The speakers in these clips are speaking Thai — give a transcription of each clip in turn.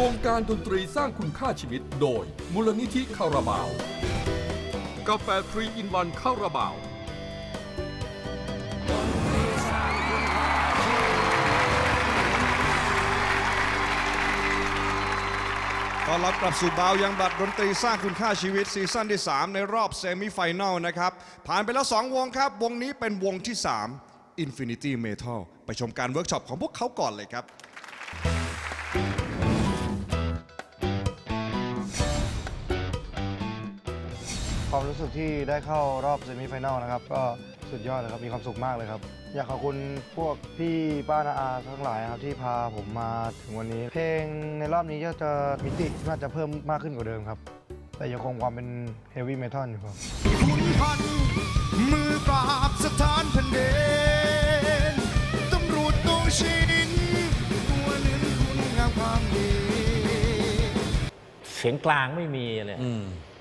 ครงการดนตรีสร้างคุณค่าชีวิตโดย มูลนิธิคาราบาว กาแฟทรีอินวันคาราบาว ตอนรับกลับสู่บาวยังบัตรดนตรีสร้างคุณค่าชีวิตซีซั่นที่ 3 ในรอบเซมิไฟแนลนะครับ ผ่านไปแล้ว 2 วงครับ วงนี้เป็นวงที่ 3 Infinity Metal ไปชมการเวิร์กช็อปของพวกเขาก่อนเลยครับ ความรู้สึกที่ได้เข้ารอบเซมิไฟแนลนะครับ ก็สุดยอดเลยครับมีความสุขมากเลยครับ อยากขอบคุณพวกพี่ป้านาอาทั้งหลายนะครับที่พาผมมาถึงวันนี้ เพลงในรอบนี้ก็จะมิติน่าจะเพิ่มมากขึ้นกว่าเดิมครับ แต่ยังคงความเป็นเฮฟวี่เมทัลอยู่ครับคุณพันมือปราบสถานแผ่นดินตำรวจตัวชิงตัวเน้นคุณงามความดี เสียงกลางไม่มีเนี่ย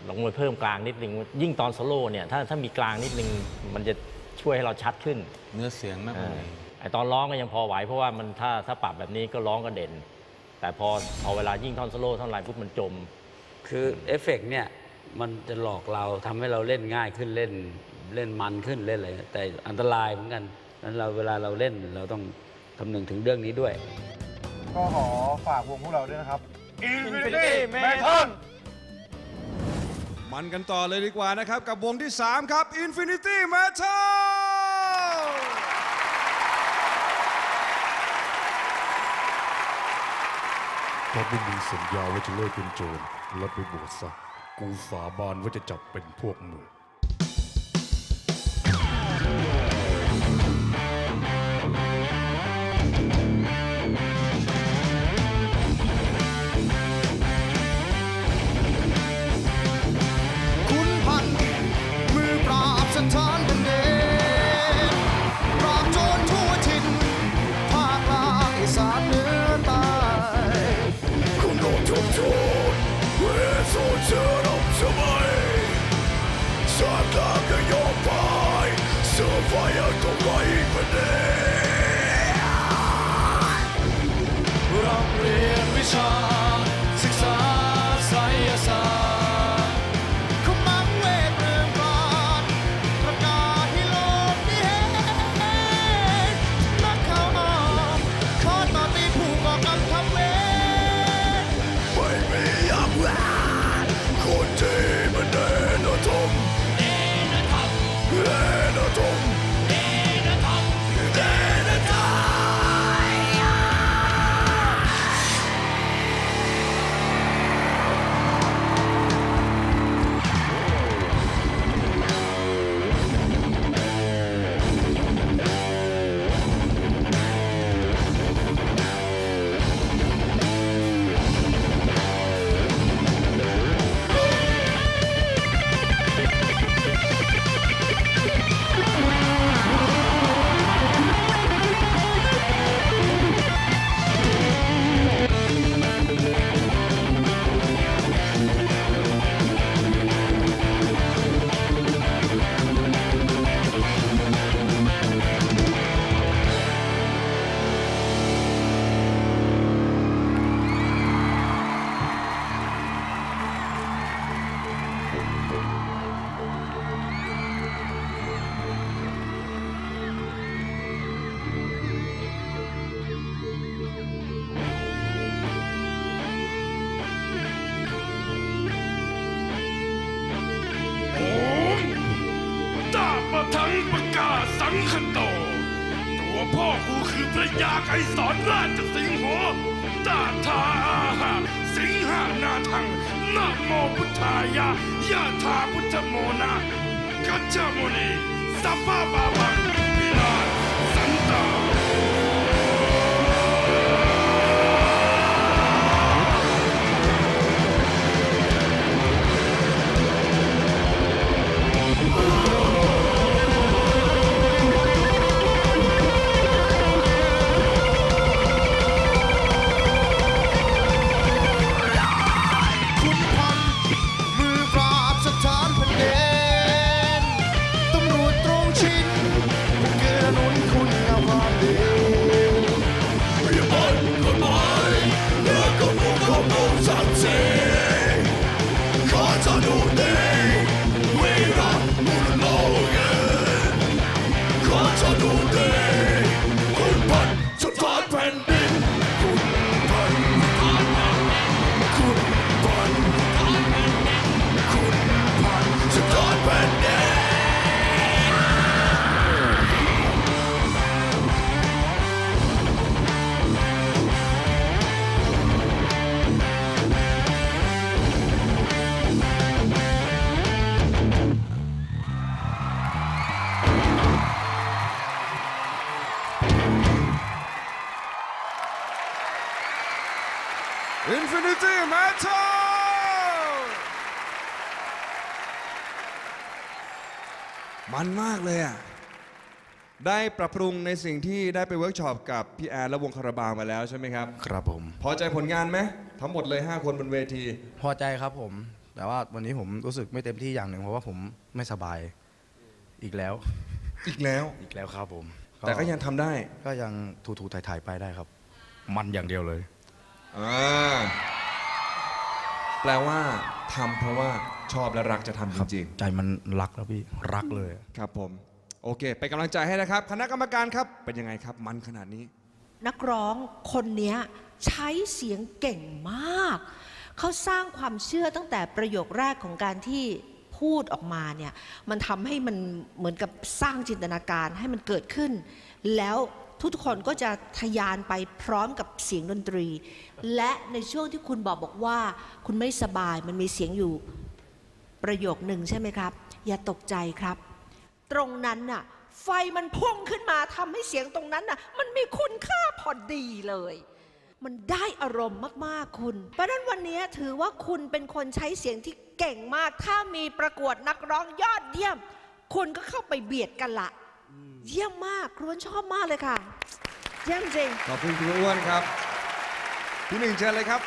ลองมาเพิ่มกลางนิดนึงยิ่งตอนโซโล่เนี่ยถ้าถ้ามีกลางนิดนึงมันจะช่วยให้เราชัดขึ้น เนื้อเสียงมากกว่าอ่านี้ไอตอนร้องก็ยังพอไหว เพราะว่ามันถ้าถ้าปรับแบบนี้ก็ร้องก็เด่น แต่พอพอเวลายิ่งท่อนโซโล่ท่อนอะไรปุ๊บมันจม คือเอฟเฟกต์เนี่ยมันจะหลอกเราทำให้เราเล่นง่ายขึ้นเล่นเล่นมันขึ้นเล่นอะไรแต่อันตรายเหมือนกันนั้นเราเวลาเราเล่นเราต้องคำนึงถึงเรื่องนี้ด้วย ก็ขอฝากวงพวกเราด้วยนะครับ Infinity Metal มันกันต่อเลยดีกว่านะครับ กับวงที่ 3 ครับ Infinity Metal ถ้าไม่มีสัญญาว่าจะเลิกเป็นโจรและไปบวชซะกูสาบานว่าจะจับเป็นพวกมึง ยาไกสอนราชสิงห์โหดาทาสิงหานาทังนะโมพุทธายายาทาพุทธโมนากัจจโมนีสัพพะบาวัง มันมากเลยอะ ได้ปรับปรุงในสิ่งที่ได้ไปเวิร์กช็อปกับพี่แอนและวงคาราบาวมาแล้วใช่ไหมครับ ครับผม พอใจผลงานไหมทั้งหมดเลย 5 คนบนเวที พอใจครับผม แต่ว่าวันนี้ผมรู้สึกไม่เต็มที่อย่างหนึ่งเพราะว่าผมไม่สบายอีกแล้ว อีกแล้ว อีกแล้วครับผม แต่ก็ยังทำได้ก็ยังถูๆถ่ายๆไปได้ครับ มันอย่างเดียวเลย อ่า แปลว่าทำเพราะว่าชอบและรักจะทำจริงใจมันรักแล้วพี่รักเลยๆครับผม โอเค เป็นกำลังใจให้นะครับ คณะกรรมการครับเป็นยังไงครับ มันขนาดนี้ นักร้องคนเนี้ยใช้เสียงเก่งมาก เขาสร้างความเชื่อตั้งแต่ประโยคแรกของการที่พูดออกมาเนี่ย มันทำให้มันเหมือนกับสร้างจินตนาการให้มันเกิดขึ้น แล้ว ทุกๆคนก็จะทะยานไปพร้อมกับเสียงดนตรี และในช่วงที่คุณบอกบอกว่า คุณไม่สบายมันมีเสียงอยู่ประโยคหนึ่งใช่ไหมครับ อย่าตกใจครับ ตรงนั้นน่ะไฟมันพุ่งขึ้นมาทำให้เสียงตรงนั้นน่ะมันมีคุณค่าพอดีเลย มันได้อารมณ์มากๆคุณ เพราะนั้นวันนี้ถือว่าคุณเป็นคนใช้เสียงที่เก่งมาก ถ้ามีประกวดนักร้องยอดเยี่ยม คุณก็เข้าไปเบียดกันละ เยี่ยมมากครวนชอบมากเลยค่ะ เยี่ยมจริง ขอบคุณคุณอ้วนครับพี่หนึ่งเชิญเลยครับ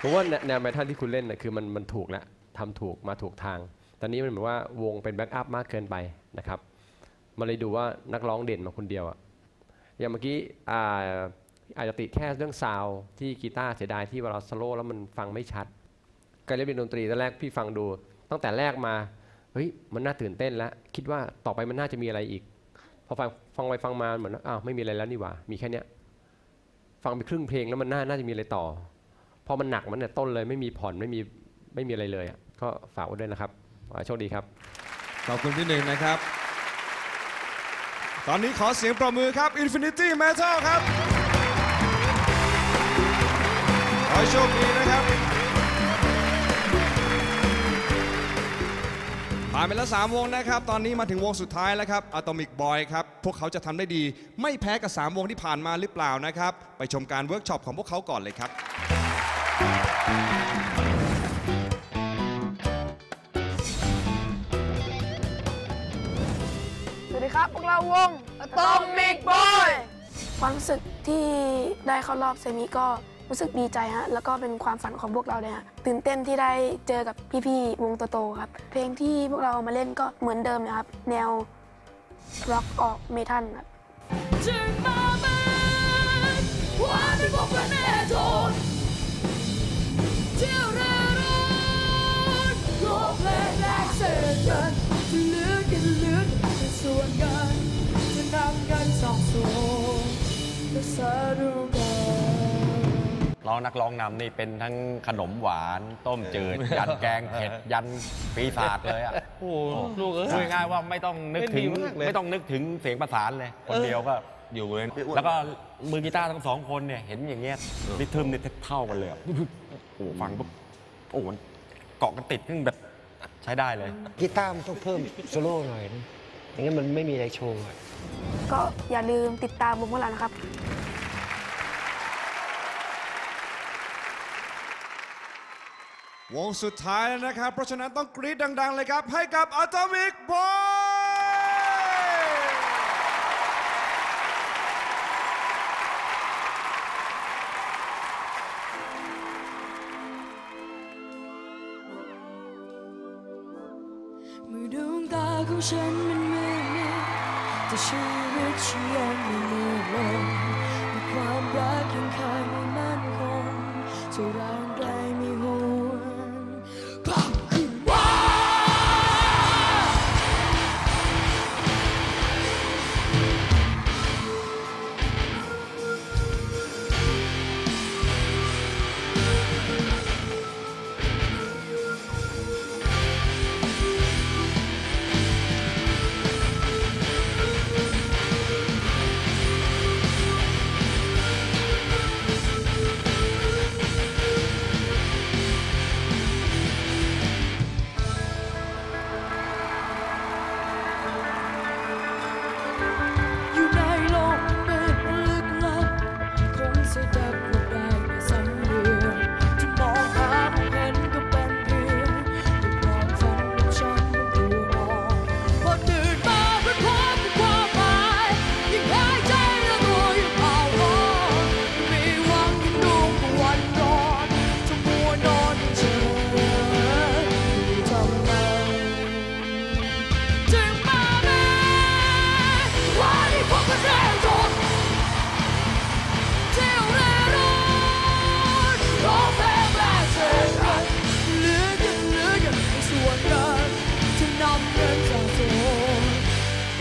ผมว่าแนแนวเมทัลที่คุณเล่นน่ะคือมันมันถูกแล้วทำถูกมาถูกทาง ตอนนี้มันเหมือนว่าวงเป็นแบ็กอัพมากเกินไปนะครับมันเลยดูว่านักร้องเด่นมาคนเดียวอะอย่างเมื่อกี้อ่าอาจจะติดแค่เรื่องซาวด์ที่กีตาร์เสียดายที่เวลาสโลว์แล้วมันฟังไม่ชัด การเล่นเป็นดนตรีตอนแรกพี่ฟังดู ตั้งแต่แรกมาเฮ้ยมันน่าตื่นเต้นแล้วคิดว่าต่อไปมันน่าจะมีอะไรอีก พอฟังฟังไปฟังมาเหมือนอ้าวไม่มีอะไรแล้วนี่หว่า มีแค่เนี้ยฟังไปครึ่งเพลงแล้วมันน่าน่าจะมีอะไรต่อพอมันหนักมันเนี่ยต้นเลยไม่มีผ่อนไม่มีไม่มีอะไรเลยอะก็ฝากไว้ด้วยนะครับขอโชคดีครับขอบคุณพี่หนึ่งนะครับ ตอนนี้ขอเสียงปรบมือครับ Infinity Metal ครับขอโชคดีนะครับ ผ่านไปแล้ว3วงนะครับ ตอนนี้มาถึงวงสุดท้ายแล้วครับ Atomic Boy ครับ พวกเขาจะทำได้ดี ไม่แพ้กับ 3 วงที่ผ่านมาหรือเปล่านะครับ ไปชมการเวิร์กช็อปของพวกเขาก่อนเลยครับ สวัสดีครับ พวกเราวง Atomic Boy ความรู้สึกที่ได้เข้ารอบเซมิก็ รู้สึกดีใจฮะ แล้วก็เป็นความฝันของพวกเราเลยฮะ ตื่นเต้นที่ได้เจอกับพี่ๆวงโตๆครับ เพลงที่พวกเรามาเล่นก็เหมือนเดิมนะครับ แนวร็อกออกเมทัลครับจึงมาเป็นพวกแน่นอนเที่ยวเร่ร่อนโลกเพลงแรกเสร็จกันจะเลือกกันเลือกจะส่วนกันจะนำกันสองส่วนจะสรุปกัน ร้องนักร้องนำนี่เป็นทั้งขนมหวานต้มจืด ยันแกงเผ็ด ยันปีศาจเลยอะโอ้โหลูกเอ้ยพูดง่ายๆว่าไม่ต้องนึกถึงเล่นดีมากเลยไม่ต้องนึกถึงเสียงประสานเลย คนเออเดียวก็อยู่เลย แล้วก็มือกีตาร์ทั้งสองคนเนี่ยเห็นอย่างเงี้ยริทึมนี่เท่ากันเลยอะโอ้โหฟังปุ๊บโอ้โหเกาะกันติดขึ้นแบบใช้ได้เลยกีตาร์มันต้องเพิ่มโซโล่หน่อยนะอย่างงั้นมันไม่มีอะไรโชว์ก็อย่าลืมติดตามวงพวกเรานะครับ วงสุดท้ายแล้วนะครับ เพราะฉะนั้นต้องกรี๊ดดัง ๆ เลยครับ ให้กับ Atomic Boy เมื่อดวงตาของฉันมันมืดมิดแต่ชีวิตฉันยังไม่มืดลงมีความรักยังเคยไม่มั่นคงจะร่างไกล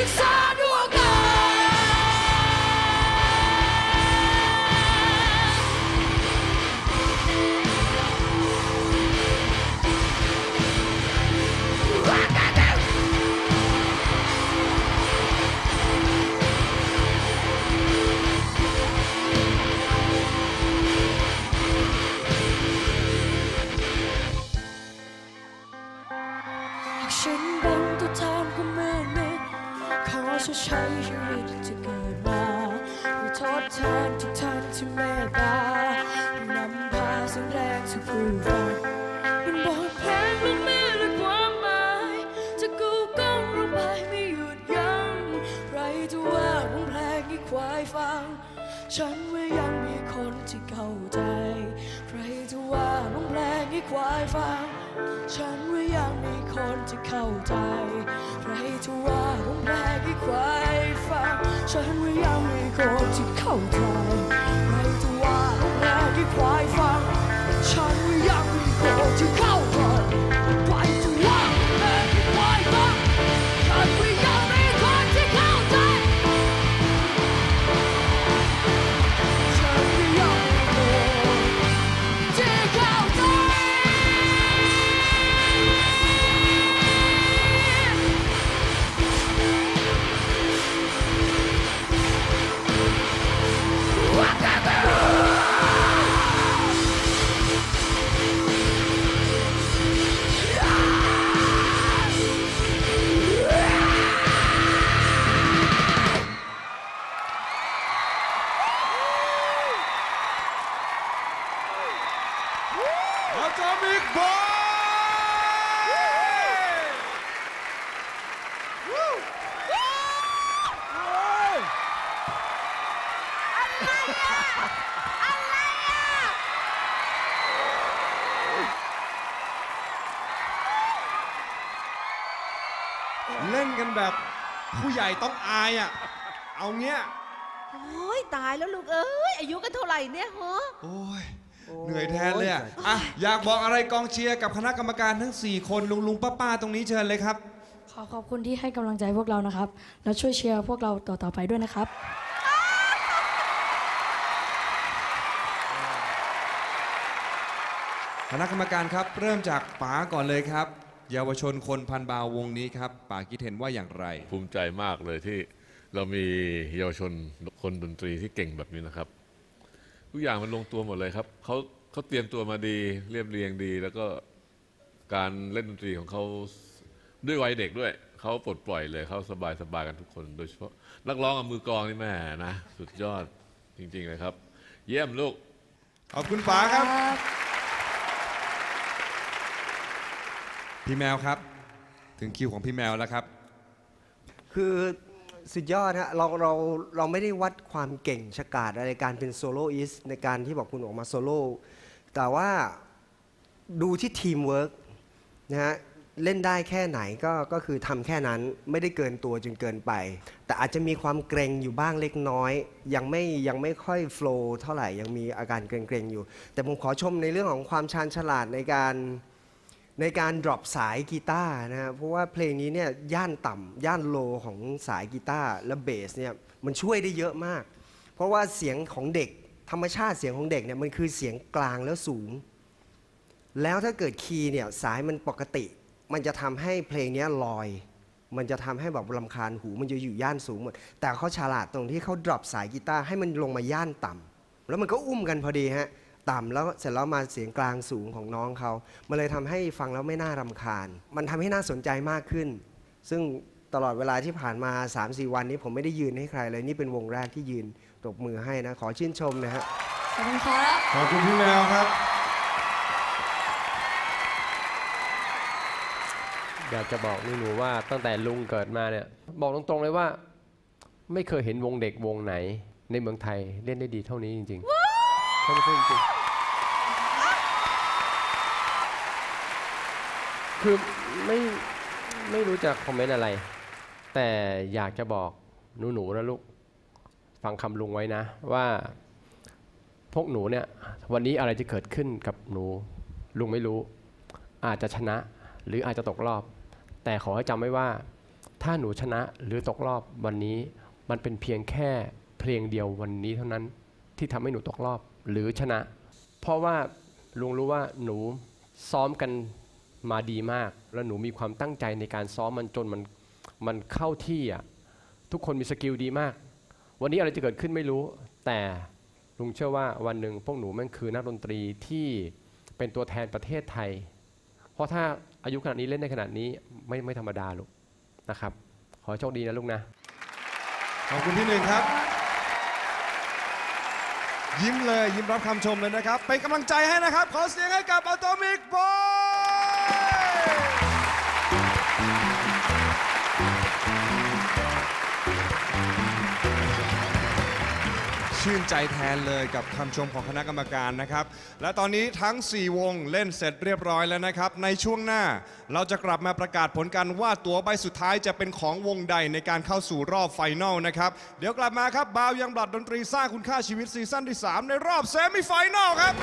inside. ใครจะว่าผมแปลงให้ควายฟัง ฉันว่ายังมีคนที่เข้าใจ ใครจะว่าผมแปลงให้ควายฟัง ฉันว่ายังมีคนที่เข้าใจ ใครจะว่าผมแปลงให้ควายฟัง ฉันว่ายังมีคนที่เข้าใจ เล่นกันแบบผู้ใหญ่ต้องอายอะ เอาเงี้ย โอ้ยตายแล้วลูกเอ้ยอายุกันเท่าไหร่เนี่ยฮะโอ้ย เหนื่อยแทนเลยอะอะ อยากบอกอะไรกองเชียร์กับคณะกรรมการทั้ง 4 คนลุงลุงป้าป้าๆตรงนี้เชิญเลยครับ ขอขอบคุณที่ให้กำลังใจพวกเรานะครับ แล้วช่วยเชียร์พวกเราต่อๆไปด้วยนะครับ คณะกรรมการครับ เริ่มจากป๋าก่อนเลยครับ เยาวชนคนพันบาววงนี้ครับป๋าคิดเห็นว่าอย่างไร ภูมิใจมากเลยที่เรามีเยาวชนคนดนตรีที่เก่งแบบนี้นะครับ ทุกอย่างมันลงตัวหมดเลยครับเขาเขาเตรียมตัวมาดีเรียบเรียงดี แล้วก็การเล่นดนตรีของเขา ด้วยวัยเด็กด้วย เขาปลดปล่อยเลยเขาสบายสบายกันทุกคน โดยเฉพาะนักร้องกับมือกลองนี่แม่นะ สุดยอดจริงๆเลยครับ เยี่ยมลูก ขอบคุณป๋าครับ พี่แมวครับ ถึงคิวของพี่แมวแล้วครับ คือสุดยอดฮะเราเราเราไม่ได้วัดความเก่งฉกาจอะไรการเป็นโซโลอิสในการที่บอกคุณออกมาโซโล่แต่ว่าดูที่ทีมเวิร์กนะฮะ เล่นได้แค่ไหนก็ก็คือทำแค่นั้นไม่ได้เกินตัวจนเกินไป แต่อาจจะมีความเกรงอยู่บ้างเล็กน้อย ยังไม่ยังไม่ค่อยโฟล์เท่าไหร่ยังมีอาการเกรงๆอยู่ แต่ผมขอชมในเรื่องของความชาญฉลาดในการในการ drop สายกีตาร์นะครับเพราะว่าเพลงนี้เนี่ยย่านต่ำย่านโลของสายกีตาร์และเบสเนี่ยมันช่วยได้เยอะมาก เพราะว่าเสียงของเด็กธรรมชาติเสียงของเด็กเนี่ยมันคือเสียงกลางแล้วสูง แล้วถ้าเกิดคีย์เนี่ยสายมันปกติ มันจะทำให้เพลงเนี้ยลอย มันจะทำให้แบบรำคาญหูมันจะอยู่ย่านสูงหมด แต่เขาฉลาดตรงที่เขา drop สายกีตาร์ให้มันลงมาย่านต่ำแล้วมันก็อุ้มกันพอดีฮะต่ำแล้วเสร็จแล้วมาเสียงกลางสูงของน้องเขามันเลยทำให้ฟังแล้วไม่น่ารำคาญ มันทำให้น่าสนใจมากขึ้น ซึ่งตลอดเวลาที่ผ่านมา 3-4 วันนี้ผมไม่ได้ยืนให้ใครเลย นี่เป็นวงแรกที่ยืนตบมือให้นะ ขอชื่นชมนะฮะขอบคุณครับขอบคุณพี่แมวครับ อยากจะบอกหนูๆว่าตั้งแต่ลุงเกิดมาเนี่ยบอกตรงๆเลยว่า ไม่เคยเห็นวงเด็กวงไหน ในเมืองไทยเล่นได้ดีเท่านี้จริงๆท่านพูดจริงๆคือไม่ไม่รู้จะคอมเมนต์อะไร แต่อยากจะบอกหนูๆนะลูก ฟังคำลุงไว้นะ ว่าพวกหนูเนี่ย วันนี้อะไรจะเกิดขึ้นกับหนู ลุงไม่รู้ อาจจะชนะ หรืออาจจะตกรอบ แต่ขอให้จำไว้ว่า ถ้าหนูชนะหรือตกรอบวันนี้ มันเป็นเพียงแค่เพลงเดียววันนี้เท่านั้นที่ทำให้หนูตกรอบหรือชนะ เพราะว่าลุงรู้ว่าหนูซ้อมกันมาดีมาก แล้วหนูมีความตั้งใจในการซ้อมมันจนมันมันเข้าที่อะทุกคนมีสกิลดีมาก วันนี้อะไรจะเกิดขึ้นไม่รู้ แต่ลุงเชื่อว่าวันหนึ่งพวกหนูแม่งคือนักดนตรีที่เป็นตัวแทนประเทศไทย เพราะถ้าอายุขนาดนี้เล่นได้ขนาดนี้ไม่ไม่ธรรมดาลูกนะครับ ขอโชคดีนะลูกนะ ขอบคุณที่หนึ่งครับ ยิ้มเลยยิ้มรับคำชมเลยนะครับ เป็นกำลังใจให้นะครับ ขอเสียงให้กับอัตโตมิกบอย ชื่นใจแทนเลยกับคำชมของคณะกรรมการนะครับ และตอนนี้ทั้ง 4 วงเล่นเสร็จเรียบร้อยแล้วนะครับ ในช่วงหน้าเราจะกลับมาประกาศผลกันว่าตั๋วใบสุดท้ายจะเป็นของวงใดในการเข้าสู่รอบไฟนอลนะครับ เดี๋ยวกลับมาครับบาวยังบลัดดนตรีสร้างคุณค่าชีวิตซีซั่นที่ 3 ในรอบเซมิไฟนอลครับ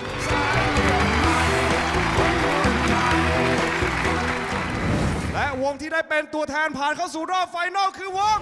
และวงที่ได้เป็นตัวแทนผ่านเข้าสู่รอบไฟนอลคือวง